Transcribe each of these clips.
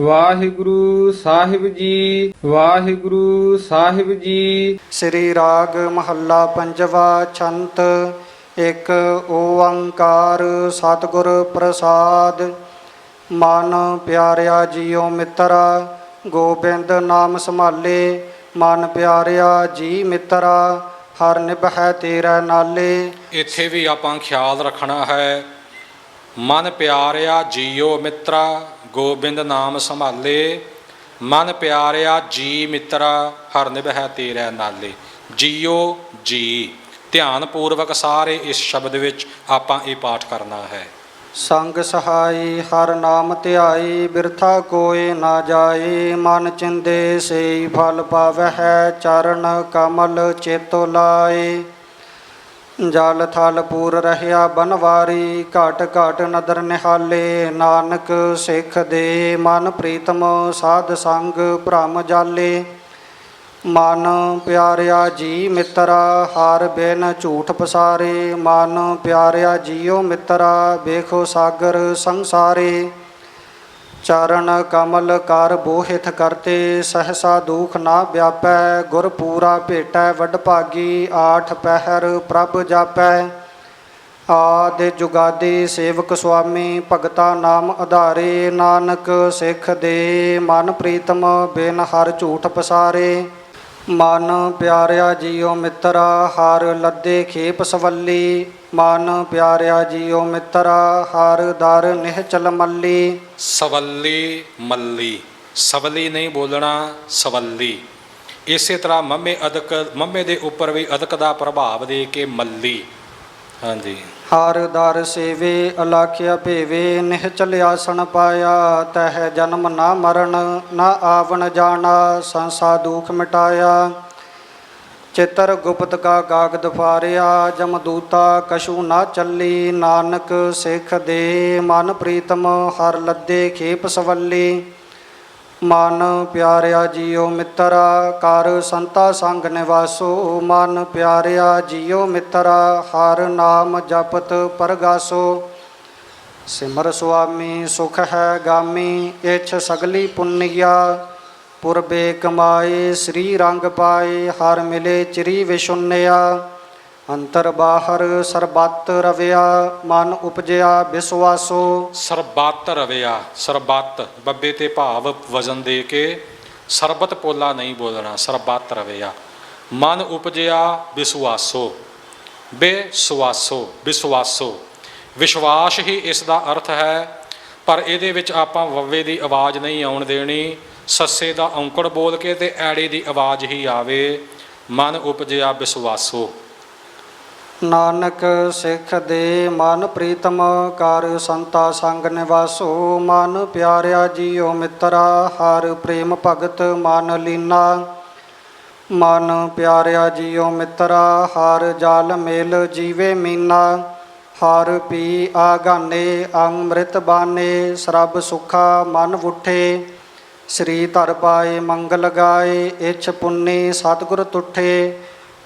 ਵਾਹਿਗੁਰੂ ਸਾਹਿਬ ਜੀ ਵਾਹਿਗੁਰੂ ਸਾਹਿਬ ਜੀ। ਸ੍ਰੀ ਰਾਗ ਮਹੱਲਾ ਪੰਜਵਾ ਛੰਤ ਇੱਕ ਓੰਕਾਰ ਸਤਿਗੁਰ ਪ੍ਰਸਾਦ। ਮਨ ਪਿਆਰਿਆ ਜੀਓ ਮਿੱਤਰਾ ਗੋਬਿੰਦ ਨਾਮ ਸੰਭਾਲੇ। ਮਨ ਪਿਆਰਿਆ ਜੀ ਮਿੱਤਰਾ ਹਰ ਨਿਭੈ ਤੇਰਾ ਨਾਲੇ। ਇੱਥੇ ਵੀ ਆਪਾਂ ਖਿਆਲ ਰੱਖਣਾ ਹੈ ਮਨ ਪਿਆਰਿਆ ਜੀਓ ਮਿੱਤਰਾ ਗੋਬਿੰਦ ਨਾਮ ਸੰਭਾਲੇ, ਮਨ ਪਿਆਰਿਆ ਜੀ ਮਿੱਤਰਾ, ਹਰ ਨਿਭੈ ਤੇਰੇ ਨਾਲੇ। ਜੀਓ ਜੀ ਧਿਆਨ ਪੂਰਵਕ ਸਾਰੇ ਇਸ ਸ਼ਬਦ ਵਿੱਚ ਆਪਾਂ ਇਹ ਪਾਠ ਕਰਨਾ ਹੈ। ਸੰਗ ਸਹਾਈ, ਹਰ ਨਾਮ ਧਿਆਈ, ਬਿਰਥਾ ਕੋਏ ਨਾ ਜਾਏ ਮਨ ਚਿੰਦੇ ਸੇਈ, ਫਲ ਪਾਵਹਿ ਚਰਨ ਕਮਲ ਚੇਤੋ ਲਾਏ। ਜਲ ਥਲ ਪੂਰ ਰਹਿਆ ਬਨਵਾਰੀ, ਘਟ ਘਟ ਨਦਰ ਨਿਹਾਲੇ। ਨਾਨਕ ਸਿੱਖ ਦੇ ਮਨ ਪ੍ਰੀਤਮ, ਸਾਧ ਸੰਗ ਭ੍ਰਮ ਜਾਲੇ। ਮਨ ਪਿਆਰਿਆ ਜੀ ਮਿੱਤਰਾ, ਹਾਰ ਬਿਨ ਝੂਠ ਪਸਾਰੇ। ਮਨ ਪਿਆਰਿਆ ਜੀਓ ਮਿੱਤਰਾ, ਵੇਖੋ ਸਾਗਰ ਸੰਸਾਰੇ। ਚਰਨ ਕਮਲ ਕਰ ਬੋਹਿਤ ਕਰਤੇ, ਸਹਸਾ ਦੁਖ ਨਾ ਵਿਆਪੈ, ਗੁਰ ਪੂਰਾ ਭੇਟੈ, ਵੱਡ ਭਾਗੀ ਆਠ ਪਹਿਰ ਪ੍ਰਭ ਜਾਪੈ। ਆਦਿ ਜੁਗਾਦੀ ਸੇਵਕ ਸੁਆਮੀ, ਭਗਤਾ ਨਾਮ ਆਧਾਰੇ ਨਾਨਕ ਸਿੱਖ ਦੇ ਮਨ ਪ੍ਰੀਤਮ ਬਿਨ ਹਰ ਝੂਠ ਪਸਾਰੇ। ਮਨ ਪਿਆਰਿਆ ਜੀਓ ਮਿੱਤਰਾ, ਹਰ ਲੱਦੇ ਖੇਪ ਸਵੱਲੀ। ਮਨ ਪਿਆਰਿਆ ਜੀਓ ਮਿੱਤਰਾ, ਹਰ ਦਰ ਨਿਹ ਚਲ ਮੱਲੀ। ਸਵੱਲੀ ਮੱਲੀ। ਸਵਲੀ ਨਹੀਂ ਬੋਲਣਾ, ਸਵੱਲੀ। ਇਸੇ ਤਰ੍ਹਾਂ ਮੰਮੇ ਅਦਕ, ਮੰਮੇ ਦੇ ਉੱਪਰ ਵੀ ਅਦਕ ਦਾ ਪ੍ਰਭਾਵ ਦੇ ਕੇ ਮੱਲੀ। ਹਾਂਜੀ। ਹਰ ਦਰ ਸੇਵੇ, ਅਲਾਖਿਆ ਭੇਵੇ ਨਿਹਚਲ ਆਸਣ ਪਾਇਆ, ਤਹਿ ਜਨਮ ਨਾ ਮਰਨ, ਨਾ ਆਵਣ ਜਾਣਾ, ਸੰਸਾ ਦੁਖ ਮਿਟਾਇਆ। ਚਿਤਰ ਗੁਪਤ ਕਾ ਕਾਗਦ ਫਾਰਿਆ ਜਮਦੂਤਾ ਕਸ਼ੂ ਨਾ ਚੱਲੀ, ਨਾਨਕ ਸਿੱਖ ਦੇ ਮਨ ਪ੍ਰੀਤਮ, ਹਰ ਲੱਦੇ ਖੇਪ ਸਵੱਲੀ। ਮਨ ਪਿਆਰਿਆ ਜੀਓ ਮਿੱਤਰਾ, ਕਰ ਸੰਤਾ ਸੰਗ ਨਿਵਾਸੋ, ਮਨ ਪਿਆਰਿਆ ਜੀਓ ਮਿੱਤਰਾ, ਹਰ ਨਾਮ ਜਪਤ ਪਰਗਾਸੋ। ਸਿਮਰ ਸੁਆਮੀ, ਸੁਖ ਹੈ ਗਾਮੀ, ਇਛ ਸਗਲੀ ਪੁੰਨਿਆ। ਪੁਰਬੇ ਕਮਾਏ, ਸ੍ਰੀ ਰੰਗ ਪਾਏ, ਹਰ ਮਿਲੇ ਚਿਰੀ ਵਿਸ਼ੁੰਨਿਆ ਅੰਤਰ ਬਾਹਰ ਸਰਬੱਤ ਰਵਿਆ, ਮਨ ਉਪਜਿਆ ਵਿਸਵਾਸੋ ਸਰਬੱਤ ਰਵਿਆ, ਸਰਬੱਤ, ਬੱਬੇ ਤੇ ਭਾਵ ਵਜ਼ਨ ਦੇ ਕੇ ਸਰਬਤ ਪੋਲਾ ਨਹੀਂ ਬੋਲਣਾ, ਸਰਬੱਤ ਰਵਿਆ। ਮਨ ਉਪਜਿਆ ਵਿਸਵਾਸੋ ਬੇਸਵਾਸੋ ਵਿਸਵਾਸੋ ਵਿਸ਼ਵਾਸ ਹੀ ਇਸ ਦਾ ਅਰਥ ਹੈ, ਪਰ ਇਹਦੇ ਵਿੱਚ ਆਪਾਂ ਵੱਵੇ ਦੀ ਆਵਾਜ਼ ਨਹੀਂ ਆਉਣ ਦੇਣੀ, ਸੱਸੇ ਦਾ ਔਂਕੜ ਬੋਲ ਕੇ ਤੇ ਐੜੇ ਦੀ ਆਵਾਜ਼ ਹੀ ਆਵੇ, ਮਨ ਉਪਜਿਆ ਵਿਸਵਾਸੋ ਨਾਨਕ ਸਿੱਖ ਦੇ ਮਨ ਪ੍ਰੀਤਮ ਕਰ ਸੰਤਾ ਸੰਗ ਨਿਵਾਸੋ, ਮਨ ਪਿਆਰਿਆ ਜੀਓ ਮਿੱਤਰਾ, ਹਰ ਪ੍ਰੇਮ ਭਗਤ ਮਨ ਲੀਨਾ। ਮਨ ਪਿਆਰਿਆ ਜੀਓ ਮਿੱਤਰਾ, ਹਰ ਜਲ ਮੇਲ ਜੀਵੇ ਮੀਨਾ। ਹਰ ਪੀ ਆਗਾਨੇ, ਅੰਮ੍ਰਿਤ ਬਾਨੇ, ਸਰਬ ਸੁਖਾ ਮਨ ਉਠੇ ਸ੍ਰੀ ਧਰ ਪਾਏ, ਮੰਗਲ ਗਾਏ, ਇਛ ਪੁੰਨੀ, ਸਤਿਗੁਰ ਤੁਠੇ।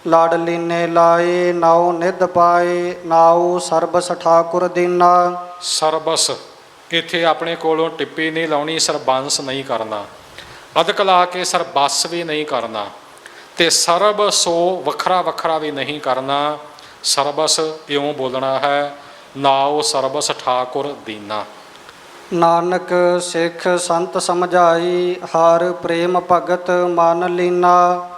ਲਾੜ ਲੀਨੇ ਲਾਏ ਨਾਉ ਨਿਧ ਪਾਏ ਨਾਉ ਸਰਬਸ ਠਾਕੁਰ ਦੀਨਾ। ਸਰਬਸ ਇੱਥੇ ਆਪਣੇ ਕੋਲੋਂ ਟਿੱਪੀ ਨਹੀਂ ਲਾਉਣੀ ਸਰਬੰਸ ਨਹੀਂ ਕਰਨਾ। ਅਦਕ ਲਾ ਕੇ ਸਰਬਸ ਵੀ ਨਹੀਂ ਕਰਨਾ ਤੇ ਸਰਬ ਸੋ ਵੱਖਰਾ ਵੱਖਰਾ ਵੀ ਨਹੀਂ ਕਰਨਾ। ਸਰਬਸ ਇਉਂ ਬੋਲਣਾ ਹੈ ਨਾਉ ਸਰਬਸ ਠਾਕੁਰ ਦੀਨਾ। ਨਾਨਕ ਸਿੱਖ ਸੰਤ ਸਮਝਾਈ ਹਰ ਪ੍ਰੇਮ ਭਗਤ ਮਨ ਲੀਨਾ।